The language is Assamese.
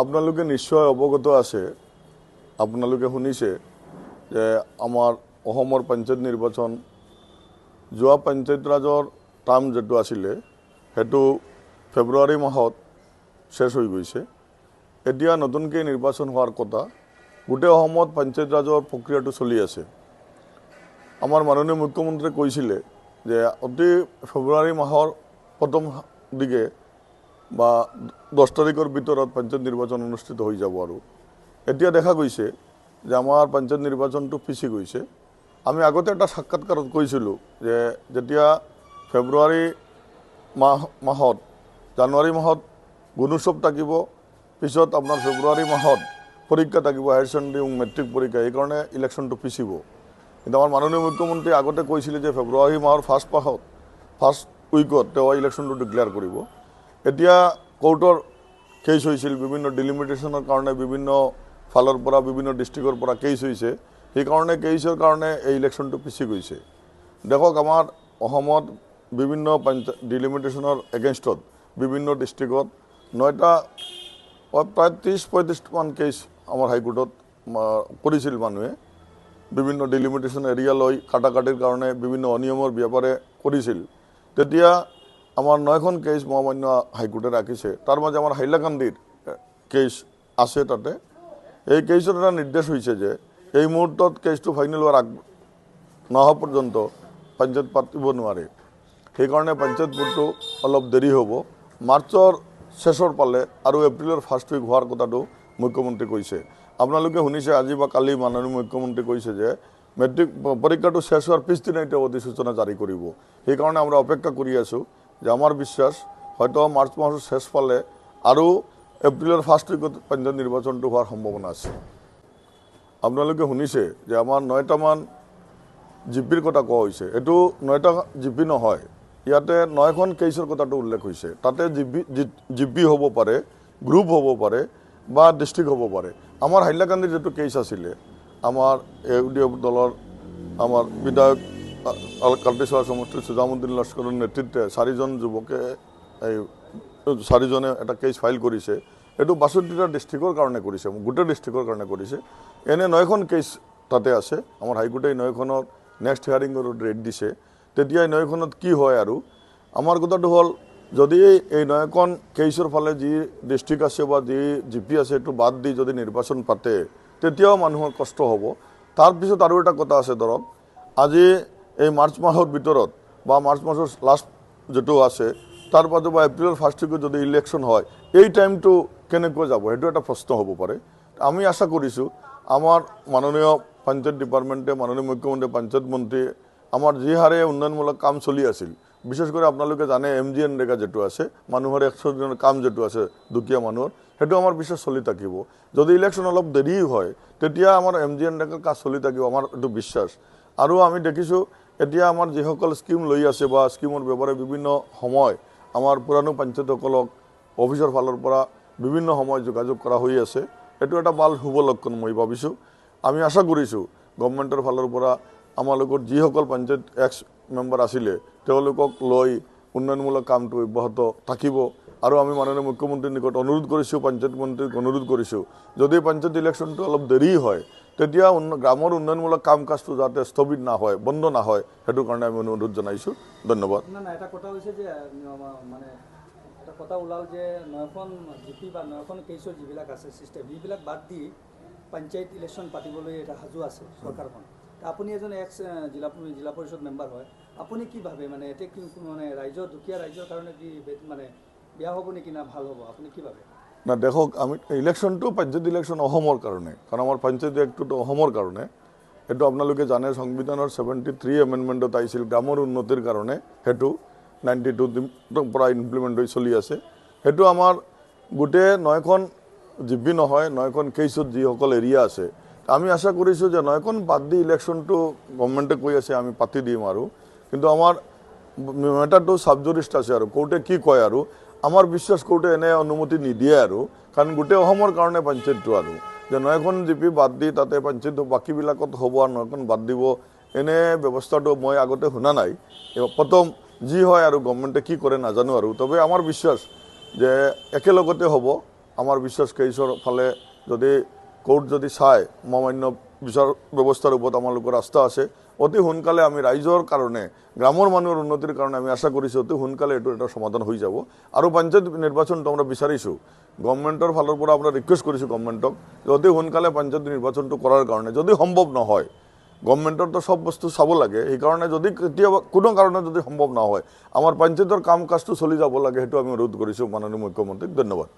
আপোনালোকে নিশ্চয় অৱগত আছে আপোনালোকে শুনিছে যে আমাৰ অসমৰ পঞ্চায়ত নিৰ্বাচন যোৱা পঞ্চায়ত ৰাজৰ টাৰ্ম যিটো আছিলে সেইটো ফেব্ৰুৱাৰী মাহত শেষ হৈ গৈছে। এতিয়া নতুনকৈ নিৰ্বাচন হোৱাৰ কথা গোটেই অসমত পঞ্চায়ত ৰাজৰ প্ৰক্ৰিয়াটো চলি আছে। আমাৰ মাননীয় মুখ্যমন্ত্ৰীয়ে কৈছিলে যে অতি ফেব্ৰুৱাৰী মাহৰ প্ৰথম দিকে বা দহ তাৰিখৰ ভিতৰত পঞ্চায়ত নিৰ্বাচন অনুষ্ঠিত হৈ যাব আৰু। এতিয়া দেখা গৈছে যে আমাৰ পঞ্চায়ত নিৰ্বাচনটো পিছি গৈছে। আমি আগতে এটা সাক্ষাৎকাৰত কৈছিলোঁ যে যেতিয়া ফেব্ৰুৱাৰী মাহ মাহত জানুৱাৰী মাহত গুণোৎসৱ থাকিব পিছত আপোনাৰ ফেব্ৰুৱাৰী মাহত পৰীক্ষা থাকিব হায়াৰ ছেকেণ্ডেৰী মেট্ৰিক পৰীক্ষা সেইকাৰণে ইলেকশ্যনটো পিছিব কিন্তু আমাৰ মাননীয় মুখ্যমন্ত্ৰী আগতে কৈছিলে যে ফেব্ৰুৱাৰী মাহৰ ফাৰ্ষ্ট মাহত ফাৰ্ষ্ট উইকত তেওঁ ইলেকশ্যনটো ডিক্লেয়াৰ কৰিব। এতিয়া কোৰ্টৰ কেছ হৈছিল বিভিন্ন ডিলিমিটেশ্যনৰ কাৰণে বিভিন্ন ফালৰ পৰা বিভিন্ন ডিষ্ট্ৰিক্টৰ পৰা কেছ হৈছে। সেইকাৰণে কেছৰ কাৰণে এই ইলেকশ্যনটো পিছি গৈছে। দেখক আমাৰ অসমত বিভিন্ন পঞ্চায়ত ডিলিমিটেশ্যনৰ এগেইনষ্টত বিভিন্ন ডিষ্ট্ৰিক্টত নয়টা অ- প্ৰায় ত্ৰিছ পঁয়ত্ৰিছমান কেছ আমাৰ হাইকোৰ্টত কৰিছিল মানুহে। বিভিন্ন ডিলিমিটেশ্যন এৰিয়া লৈ কাটাকাটিৰ কাৰণে বিভিন্ন অনিয়মৰ ব্যাপাৰে কৰিছিল। তেতিয়া আমাৰ নয়খন কেছ মহামান্য হাইকোৰ্টে ৰাখিছে। তাৰ মাজে আমাৰ হাইলাকান্দিৰ কেছ আছে তাতে। এই কেছত এটা নিৰ্দেশ হৈছে যে এই মুহূৰ্তত কেছটো ফাইনেল হোৱাৰ আগ নহা পৰ্যন্ত পঞ্চায়ত পাতিব নোৱাৰে। সেইকাৰণে পঞ্চায়ত ভোটটো অলপ দেৰি হ'ব। মাৰ্চৰ শেষৰ পালে আৰু এপ্ৰিলৰ ফাৰ্ষ্ট উইক হোৱাৰ কথাটো মুখ্যমন্ত্ৰী কৈছে। আপোনালোকে শুনিছে আজি বা কালি মাননীয় মুখ্যমন্ত্ৰী কৈছে যে মেট্ৰিক পৰীক্ষাটো শেষ হোৱাৰ পিছদিনাই তেওঁ অধিসূচনা জাৰি কৰিব। সেইকাৰণে আমৰা অপেক্ষা কৰি আছোঁ। যে আমাৰ বিশ্বাস হয়তো মাৰ্চ মাহৰ শেষ পালে আৰু এপ্ৰিলৰ ফাৰ্ষ্ট উইকত পঞ্চায়ত নিৰ্বাচনটো হোৱাৰ সম্ভাৱনা আছে। আপোনালোকে শুনিছে যে আমাৰ নয়টামান জিপিৰ কথা কোৱা হৈছে। এইটো নয়টা জিপি নহয় ইয়াতে নয়খন কেছৰ কথাটো উল্লেখ হৈছে। তাতে জিপি জিপি হ'ব পাৰে গ্ৰুপ হ'ব পাৰে বা ডিষ্ট্ৰিক্ট হ'ব পাৰে। আমাৰ হাইলাকান্দিৰ যিটো কেছ আছিলে আমাৰ এ ডি এফ দলৰ আমাৰ বিধায়ক কাল্টেশ্বৰ সমষ্টিৰ সুজামুদ্দিন লস্কৰৰ নেতৃত্বে চাৰিজন যুৱকে এই চাৰিজনে এটা কেছ ফাইল কৰিছে। এইটো বাষষ্ঠিটা ডিষ্ট্ৰিক্টৰ কাৰণে কৰিছে গোটেই ডিষ্ট্ৰিক্টৰ কাৰণে কৰিছে। এনে নয়খন কেছ তাতে আছে। আমাৰ হাইকোৰ্টে এই নৈখনত নেক্সট হিয়াৰিঙৰ ডেট দিছে। তেতিয়া এই নৈখনত কি হয় আৰু? আমাৰ কথাটো হ'ল যদি এই নৈখন কেছৰ ফালে যি ডিষ্ট্ৰিক্ট আছে বা যি জি পি আছে সেইটো বাদ দি যদি নিৰ্বাচন পাতে তেতিয়াও মানুহৰ কষ্ট হ'ব। তাৰপিছত আৰু এটা কথা আছে ধৰক আজি এই মাৰ্চ মাহৰ ভিতৰত বা মাৰ্চ মাহৰ লাষ্ট যিটো আছে তাৰ পাছত বা এপ্ৰিলৰ ফাৰ্ষ্ট উইকত যদি ইলেকশ্যন হয়, এই টাইমটো কেনেকৈ যাব? সেইটো এটা প্ৰশ্ন হ'ব পাৰে। আমি আশা কৰিছোঁ, আমাৰ মাননীয় পঞ্চায়ত ডিপাৰ্টমেণ্টে মাননীয় মুখ্যমন্ত্ৰী, পঞ্চায়ত মন্ত্ৰী, আমাৰ যি হাৰে উন্নয়নমূলক কাম চলি আছিল, বিশেষ কৰি আপোনালোকে জানে এম জি এন ৰেগা যিটো আছে, মানুহৰ একশ দিনৰ কাম যিটো আছে, দুখীয়া মানুহৰ, সেইটো আমাৰ বিশ্বাস চলি থাকিব। যদি ইলেকশ্যন অলপ দেৰি হয়, তেতিয়া আমাৰ এম জি এন ৰেগাৰ কাজ চলি থাকিব, আমাৰ এইটো বিশ্বাস। আৰু আমি দেখিছোঁ এতিয়া আমাৰ যিসকল স্কিম লৈ আছে বা স্কিমৰ ব্যৱহাৰে বিভিন্ন সময় আমাৰ পুৰাণো পঞ্চায়তসকলক অফিচৰ ফালৰ পৰা বিভিন্ন সময় যোগাযোগ কৰা হৈ আছে। এইটো এটা ভাল শুভ লক্ষণ মই ভাবিছোঁ। আমি আশা কৰিছোঁ গভমেণ্টৰ ফালৰ পৰা আমাৰ লগত যিসকল পঞ্চায়ত এক্স মেম্বাৰ আছিলে তেওঁলোকক লৈ উন্নয়নমূলক কামটো অব্যাহত থাকিব। আৰু আমি মাননীয় মুখ্যমন্ত্ৰীৰ নিকট অনুৰোধ কৰিছোঁ পঞ্চায়ত মন্ত্ৰীক অনুৰোধ কৰিছোঁ যদি পঞ্চায়ত ইলেকশ্যনটো অলপ দেৰি হয় তেতিয়া গ্ৰামৰ উন্নয়নমূলক কাম কাজটো যাতে স্থগিত নহয় বন্ধ নহয় সেইটো কাৰণে আমি অনুৰোধ জনাইছোঁ। ধন্যবাদ। কথা ওলাল যে নয়খন জিপি বা নয়খন কেছৰ যিবিলাক আছে ছিষ্টেম সেইবিলাক বাদ দি পঞ্চায়ত ইলেকশ্যন পাতিবলৈ এটা সাজু আছে চৰকাৰখন। আপুনি এজন এক্স জিলা জিলা পৰিষদ মেম্বাৰ হয় আপুনি কি ভাবে? মানে এতিয়া কি মানে ৰাইজৰ দুখীয়া ৰাইজৰ কাৰণে কি মানে না দেখক আমি ইলেকশ্যনটো পঞ্চায়ত ইলেকশ্যন অসমৰ কাৰণে কাৰণ আমাৰ পঞ্চায়ত এক্টটো অসমৰ কাৰণে। সেইটো আপোনালোকে জানে সংবিধানৰ ছেভেণ্টি থ্ৰী এমেণ্ডমেণ্টত আহিছিল গ্ৰামৰ উন্নতিৰ কাৰণে। সেইটো নাইণ্টি টু পৰা ইমপ্লিমেণ্ট হৈ চলি আছে। সেইটো আমাৰ গোটেই নয়খন জিপি নহয় নয়খন কেইছত যিসকল এৰিয়া আছে। আমি আশা কৰিছোঁ যে নয়খন বাদ দি ইলেকশ্যনটো গভৰ্ণমেণ্টে কৈ আছে আমি পাতি দিম আৰু। কিন্তু আমাৰ মেটাৰটো ছাবজুৰিষ্ট আছে আৰু কোৰ্টে কি কয় আৰু আমাৰ বিশ্বাস কোৰ্টে এনে অনুমতি নিদিয়ে আৰু। কাৰণ গোটেই অসমৰ কাৰণে পঞ্চায়তটো আৰু। যে নয়খন জিপি বাদ দি তাতে পঞ্চায়ত বাকীবিলাকত হ'ব আৰু নয়খন বাদ দিব এনে ব্যৱস্থাটো মই আগতে শুনা নাই। প্ৰথম যি হয় আৰু গভৰ্ণমেণ্টে কি কৰে নাজানো আৰু। তবে আমাৰ বিশ্বাস যে একেলগতে হ'ব। আমাৰ বিশ্বাস কেছৰ ফালে যদি কোৰ্ট যদি চায় মহামান্য বিচাৰ ব্যৱস্থাৰ ওপৰত আমালোকৰ আস্থা আছে অতি সোনকালে আমি ৰাইজৰ কাৰণে গ্ৰামৰ মানুহৰ উন্নতিৰ কাৰণে আমি আশা কৰিছোঁ অতি সোনকালে এইটো এটা সমাধান হৈ যাব। আৰু পঞ্চায়ত নিৰ্বাচনটো আমৰা বিচাৰিছোঁ। গভৰ্ণমেণ্টৰ ফালৰ পৰা আপোনাৰ ৰিকুৱেষ্ট কৰিছোঁ গভৰ্ণমেণ্টক যে অতি সোনকালে পঞ্চায়ত নিৰ্বাচনটো কৰাৰ কাৰণে যদি সম্ভৱ নহয় গভৰ্ণমেণ্টৰতো চব বস্তু চাব লাগে সেইকাৰণে যদি কেতিয়াবা কোনো কাৰণে যদি সম্ভৱ নহয় আমাৰ পঞ্চায়তৰ কাম কাজটো চলি যাব লাগে সেইটো আমি অনুৰোধ কৰিছোঁ মাননীয় মুখ্যমন্ত্ৰীক ধন্যবাদ।